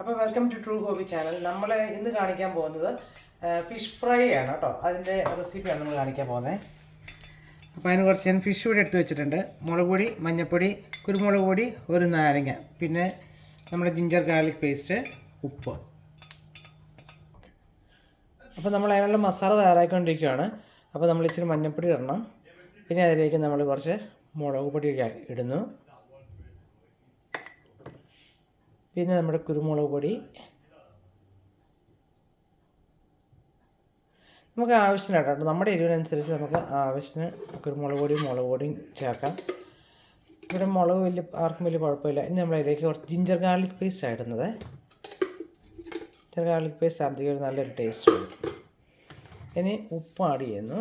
അപ്പോൾ welcome to true hobby channel നമ്മൾ ഇന്ന് കാണിക്കാൻ പോകുന്നത് ഫിഷ് ഫ്രൈ ആണ് കേട്ടോ. അതിന്റെ റെസിപ്പിയാണ് നമ്മൾ കാണിക്കാൻ പോകുന്നത് അപ്പോൾ അതിന് കുറച്ച് ഞാൻ ഫിഷ് കൂടി എടുത്ത് വെച്ചിട്ടുണ്ട്. മുളക് പൊടി മഞ്ഞൾപ്പൊടി കുരുമുളക് പൊടി ഒരു നാരങ്ങ. പിന്നെ നമ്മുടെ ജിഞ്ചർ ഗാർലിക് പേസ്റ്റ് ഉപ്പ്. അപ്പോൾ നമ്മൾ അതിനുള്ള മസാല തയ്യാറാക്കിക്കൊണ്ടിരിക്കുകയാണ് അപ്പോൾ നമ്മൾ ഇച്ചിരി മഞ്ഞൾപ്പൊടി ഇടണം. പിന്നെ അതിലേക്ക് നമ്മൾ കുറച്ച് മുളക് പൊടി ഇടുന്നു. പിന്നെ നമ്മുടെ കുരുമുളക് പൊടി. നമുക്ക് ആവശ്യത്തിന് കേട്ടോ. നമ്മുടെ എരിവിനനുസരിച്ച് നമുക്ക് ആവശ്യത്തിന് കുരുമുളക് പൊടിയും മുളക് പൊടിയും ചേർക്കാം. ഇവിടെ മുളക് വലിയ ആർക്കും വലിയ കുഴപ്പമില്ല. ഇനി നമ്മൾ അതിലേക്ക് കുറച്ച് ജിഞ്ചർ ഗാർലിക് പേസ്റ്റ് ഇടുന്നത്. ജിഞ്ചർ ഗാർലിക് പേസ്റ്റ് ആകുമ്പോഴത്തേക്ക് ഒരു നല്ലൊരു ടേസ്റ്റ് വരും ഇനി ഉപ്പ് ആഡ് ചെയ്യുന്നു.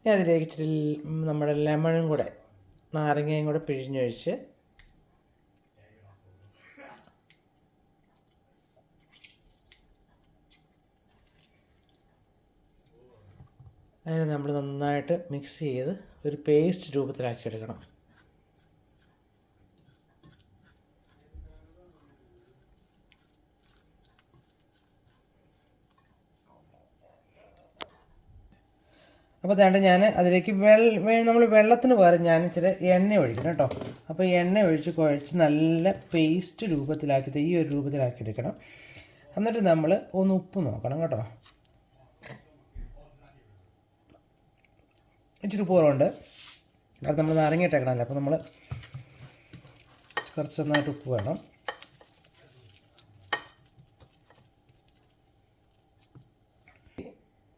ഇനി അതിലേക്ക് ഇച്ചിരി നമ്മുടെ ലെമണും കൂടെ നാരങ്ങയും കൂടെ പിഴിഞ്ഞൊഴിച്ച് അതിനെ നമ്മൾ നന്നായിട്ട് മിക്സ് ചെയ്ത് ഒരു പേസ്റ്റ് രൂപത്തിലാക്കി എടുക്കണം അപ്പോൾ വേണ്ട ഞാൻ അതിലേക്ക് വെള്ള നമ്മൾ വെള്ളത്തിന് പകരം ഞാൻ ഇച്ചിരി എണ്ണ ഒഴിക്കണം കേട്ടോ. അപ്പോൾ എണ്ണ ഒഴിച്ച് കുഴച്ച് നല്ല പേസ്റ്റ് രൂപത്തിലാക്കി ഈ ഒരു രൂപത്തിലാക്കി എടുക്കണം. എന്നിട്ട് നമ്മൾ ഒന്ന് ഉപ്പ് നോക്കണം കേട്ടോ. ഇച്ചിരി ഉപ്പ് കുറവുണ്ട്. നമ്മൾ നാരങ്ങ നാരങ്ങയിട്ടേക്കണമല്ലോ അപ്പോൾ നമ്മൾ കുറച്ച് നന്നായിട്ട് ഉപ്പ് വേണം.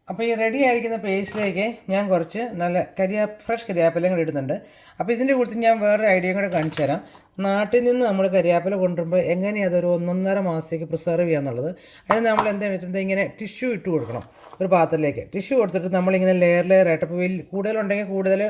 അപ്പോൾ ഈ റെഡി ആയിരിക്കുന്ന പേസ്റ്റിലേക്ക് ഞാൻ കുറച്ച് നല്ല കരിയാ ഫ്രഷ് കരിയാപ്പിലയും കൂടി ഇടുന്നുണ്ട്. അപ്പോൾ ഇതിന്റെ കൂട്ടത്തിൽ ഞാൻ വേറൊരു ഐഡിയ കൂടെ കാണിച്ചു തരാം. നാട്ടിൽ നിന്ന് നമ്മൾ കരിയാപ്പില കൊണ്ടുവരുമ്പോൾ എങ്ങനെയാണ് അതൊരു ഒന്നൊന്നര മാസത്തേക്ക് പ്രിസർവ് ചെയ്യാന്നുള്ളത് അതിന് നമ്മൾ എന്താണെന്ന് വെച്ചാൽ ഇങ്ങനെ ടിഷ്യൂ ഇട്ട് കൊടുക്കണം ഒരു പാത്രത്തിലേക്ക്. ടിഷ്യൂ കൊടുത്തിട്ട് നമ്മളിങ്ങനെ ലെയർ ലെയർ ആയിട്ട് അപ്പോൾ വലിയ കൂടുതലുണ്ടെങ്കിൽ കൂടുതൽ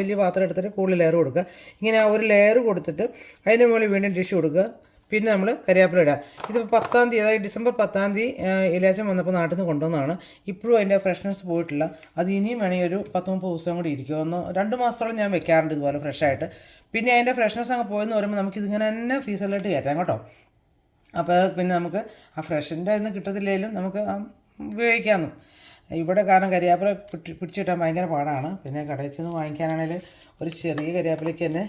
വലിയ പാത്രം എടുത്തിട്ട് കൂടുതൽ ലെയർ കൊടുക്കുക. ഇങ്ങനെ ആ ഒരു ലെയർ കൊടുത്തിട്ട് അതിന്റെ മുകളിൽ വീണ്ടും ടിഷ്യൂ കൊടുക്കുക. പിന്നെ നമ്മൾ കരിയാപ്പില ഇടുക ഇതിപ്പോൾ പത്താം തീയതി അതായത് ഡിസംബർ പത്താം തീയതി ഇലാച്ചം വന്നപ്പോൾ നാട്ടിൽ നിന്ന് കൊണ്ടുവന്നതാണ്. ഇപ്പോഴും അതിന്റെ ഫ്രഷ്നെസ് പോയിട്ടില്ല. അത് ഇനിയും വേണമെങ്കിൽ ഒരു പത്ത് മുപ്പത് ദിവസം കൂടി ഇരിക്കും ഒന്ന് രണ്ട് മാസത്തോളം ഞാൻ വെക്കാറുണ്ട് ഇതുപോലെ ഫ്രഷായിട്ട് പിന്നെ അതിന്റെ ഫ്രഷ്നെസ് അങ്ങ് പോയെന്ന് പറയുമ്പോൾ നമുക്ക് ഇതിങ്ങനെ തന്നെ ഫ്രീസറിലോട്ട് കയറ്റാം കേട്ടോ. അപ്പോൾ പിന്നെ നമുക്ക് ആ ഫ്രഷിന്റെ ഇന്ന് കിട്ടത്തില്ലെങ്കിലും നമുക്ക് ഉപയോഗിക്കാമെന്നും ഇവിടെ കാരണം കരിയാപ്പില പിടി പിടിച്ച് കിട്ടാൻ ഭയങ്കര പാടാണ്. പിന്നെ കടയിൽ ചെന്ന് വാങ്ങിക്കാനാണെങ്കിൽ ഒരു ചെറിയ കരിയാപ്പിലയ്ക്ക് തന്നെ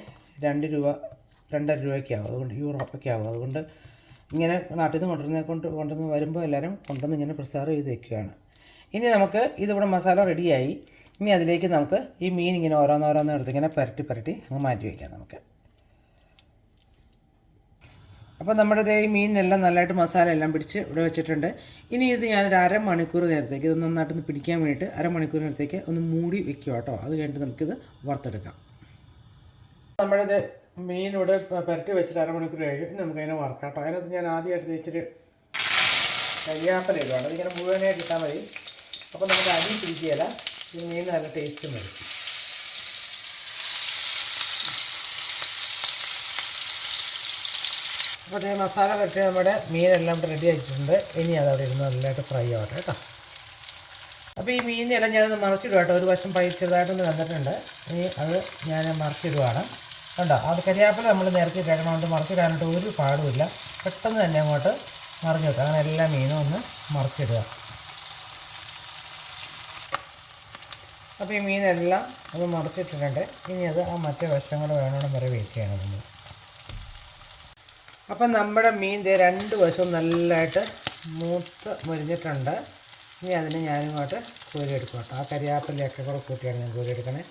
രണ്ട് രൂപ രണ്ടര രൂപയ്ക്ക് ആവും അതുകൊണ്ട് യൂറോ ഒക്കെ ആവും അതുകൊണ്ട് ഇങ്ങനെ നാട്ടിൽ നിന്ന് കൊണ്ടുവരുന്ന കൊണ്ട് കൊണ്ടുവന്ന് വരുമ്പോൾ എല്ലാവരും കൊണ്ടുവന്ന് ഇങ്ങനെ പ്രിസർവ് ചെയ്ത് വെക്കുകയാണ്. ഇനി നമുക്ക് ഇതിവിടെ മസാല റെഡിയായി. ഇനി അതിലേക്ക് നമുക്ക് ഈ മീൻ ഇങ്ങനെ ഓരോന്നോരോന്നും എടുത്ത് ഇങ്ങനെ പുരട്ടി പുരട്ടി അങ്ങ് മാറ്റി വയ്ക്കാം നമുക്ക്. അപ്പോൾ നമ്മുടെ ദേ ഈ മീനിനെല്ലാം നല്ലതായിട്ട് മസാല എല്ലാം പിടിച്ച് ഇവിടെ വെച്ചിട്ടുണ്ട്. ഇനി ഇത് ഞാനൊരു അരമണിക്കൂർ നേരത്തേക്ക് ഇത് നന്നായിട്ടൊന്ന് പിടിക്കാൻ വേണ്ടിയിട്ട് അരമണിക്കൂർ നേരത്തേക്ക് ഒന്ന് മൂടി വെക്കുക കേട്ടോ അത് കഴിഞ്ഞിട്ട് നമുക്കിത് വറുത്തെടുക്കാം. നമ്മുടെ ഇവിടെ പെരട്ടി പുരട്ടി വെച്ചിട്ട് അരമണിക്കൂർ കഴിഞ്ഞ്. നമുക്ക് നമുക്കതിനെ വറുക്കാം അതിനകത്ത് ഞാൻ ആദ്യമായിട്ട് ഇച്ചിരി കരിയാപ്പല ഇടുകയാണ് അതിങ്ങനെ മുഴുവനായിട്ട് ഇട്ടാൽ മതി. അപ്പോൾ നമുക്ക് അരി പിടിക്കുകയില്ല. ഈ മീൻ നല്ല ടേസ്റ്റും വരും. അപ്പോൾ അതേ മസാല പറ്റി നമ്മുടെ മീനെല്ലാം റെഡി ആയിട്ടുണ്ട്. ഇനി അത് അവിടെ ഇരുന്ന് നല്ലതായിട്ട് ഫ്രൈ ആവട്ടെ കേട്ടോ. അപ്പോൾ ഈ മീനെല്ലാം ഞാനൊന്ന് മറിച്ചിടുക കേട്ടോ. ഒരു വശം പൈ ചെറുതായിട്ടൊന്ന് വന്നിട്ടുണ്ട് ഇനി അത് ഞാൻ മറിച്ചിടുവാണ്. കണ്ടോ? അത് കരിയാപ്പില നമ്മൾ നേരത്തെ ഇട്ടേക്കണം കൊണ്ട് മറിച്ചിടാനായിട്ട് ഒരു പാടുമില്ല പെട്ടെന്ന് തന്നെ അങ്ങോട്ട് മറിഞ്ഞു വെക്കുക. അങ്ങനെ എല്ലാ മീനും ഒന്ന് മറിച്ചിടുക. അപ്പോൾ ഈ മീനെല്ലാം അത് മറിച്ചിട്ടിട്ടുണ്ട്. ഇനി അത് ആ മറ്റേ വശങ്ങൾ വേണമെന്ന് വരെ വെയിറ്റ് ചെയ്യണം നമ്മൾ അപ്പം നമ്മുടെ മീൻ രണ്ട് വശവും നല്ലതായിട്ട് മൂത്ത് മുരിഞ്ഞിട്ടുണ്ട്. ഇനി അതിന് ഞാനിങ്ങോട്ട് കോരിയെടുക്കും കേട്ടോ. ആ കരിയാപ്പിലൊക്കെ കൂടെ കൂട്ടിയാണ് ഞാൻ കോരിയെടുക്കണേ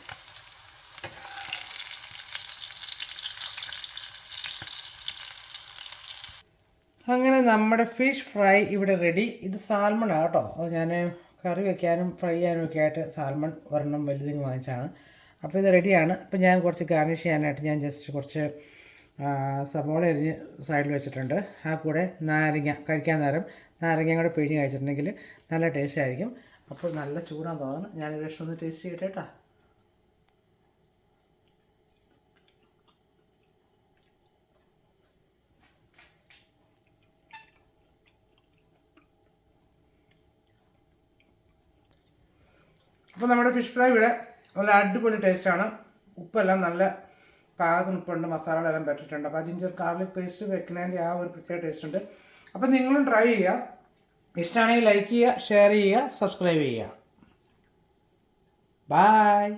അങ്ങനെ നമ്മുടെ ഫിഷ് ഫ്രൈ ഇവിടെ റെഡി ഇത് സാൽമൺ കേട്ടോ. അപ്പോൾ ഞാൻ കറി വെക്കാനും ഫ്രൈ ചെയ്യാനും ഒക്കെ ആയിട്ട് സാൽമൺ ഒരെണ്ണം വലുതിന് വാങ്ങിച്ചാണ് അപ്പോൾ ഇത് റെഡിയാണ് അപ്പോൾ ഞാൻ കുറച്ച് ഗാർണിഷ് ചെയ്യാനായിട്ട് ഞാൻ ജസ്റ്റ് കുറച്ച് സവോള എരിഞ്ഞ് സൈഡിൽ വെച്ചിട്ടുണ്ട്. ആ കൂടെ നാരങ്ങ കഴിക്കാൻ നേരം നാരങ്ങ കൂടെ പിഴിഞ്ഞ് കഴിച്ചിട്ടുണ്ടെങ്കിൽ നല്ല ടേസ്റ്റ് ആയിരിക്കും. അപ്പോൾ നല്ല ചൂടാന്ന് തോന്നുന്നു. ഒരു വിഷം ഒന്ന് ടേസ്റ്റ് ചെയ്യട്ടെ അപ്പോൾ നമ്മുടെ ഫിഷ് ഫ്രൈ ഇവിടെ നല്ല അടിപൊളി ടേസ്റ്റാണ് ഉപ്പെല്ലാം നല്ല പാകത്തിന് ഉപ്പുണ്ട് മസാലകളെല്ലാം പറ്റിയിട്ടുണ്ട് അപ്പോൾ ആ ജിഞ്ചർ ഗാർലിക് പേസ്റ്റ് വെക്കുന്നതിന്റെ ആ ഒരു പ്രത്യേക ടേസ്റ്റ് ഉണ്ട്. അപ്പോൾ നിങ്ങളും ട്രൈ ചെയ്യുക. ഇഷ്ടമാണെങ്കിൽ ലൈക്ക് ചെയ്യുക ഷെയർ ചെയ്യുക സബ്സ്ക്രൈബ് ചെയ്യുക. ബായ്